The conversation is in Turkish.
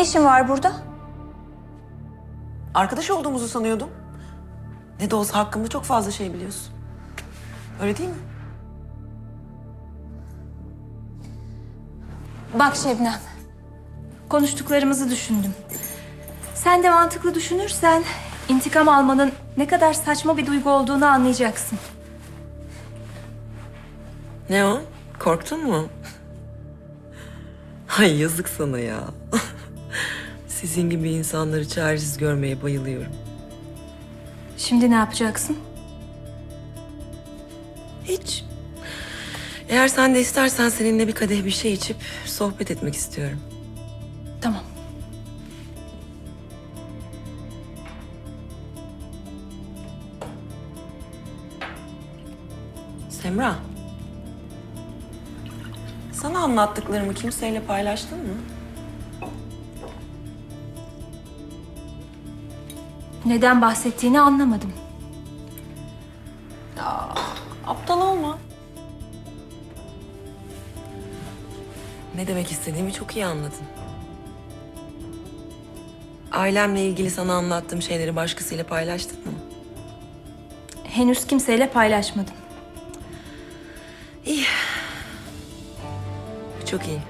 işin var burada? Arkadaş olduğumuzu sanıyordum. Ne de olsa hakkımda çok fazla şey biliyorsun. Öyle değil mi? Bak Şebnem. Konuştuklarımızı düşündüm. Sen de mantıklı düşünürsen intikam almanın ne kadar saçma bir duygu olduğunu anlayacaksın. Ne o? Korktun mu? Ay yazık sana ya. Sizin gibi insanları çaresiz görmeye bayılıyorum. Şimdi ne yapacaksın? Hiç. Eğer sen de istersen seninle bir kadeh bir şey içip sohbet etmek istiyorum. Tamam. Semra. Sana anlattıklarımı kimseyle paylaştın mı? Neden bahsettiğini anlamadım. Aptal olma. Ne demek istediğimi çok iyi anladın. Ailemle ilgili sana anlattığım şeyleri başkasıyla paylaştın mı? Henüz kimseyle paylaşmadım. Çok iyi.